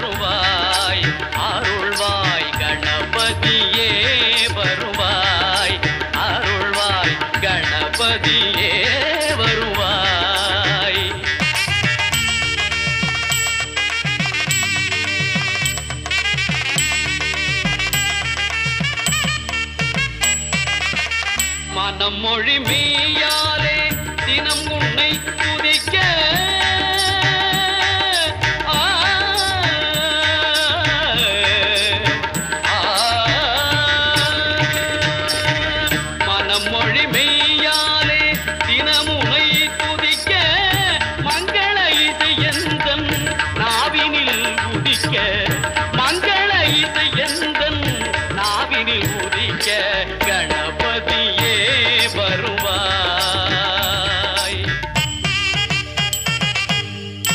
வருவாய். அருள்வாய் கணபதியே வருவாய். அருள்வாய் கணபதியே வருவாய். மனம் மொழி மீயாலே மொழிமெய்யாலே தினமுமை துதிக்க மங்கள இது எந்தன் நாவினில் உதிக்க? மங்கள இது எந்தன் நாவினில் உதிக்க? கண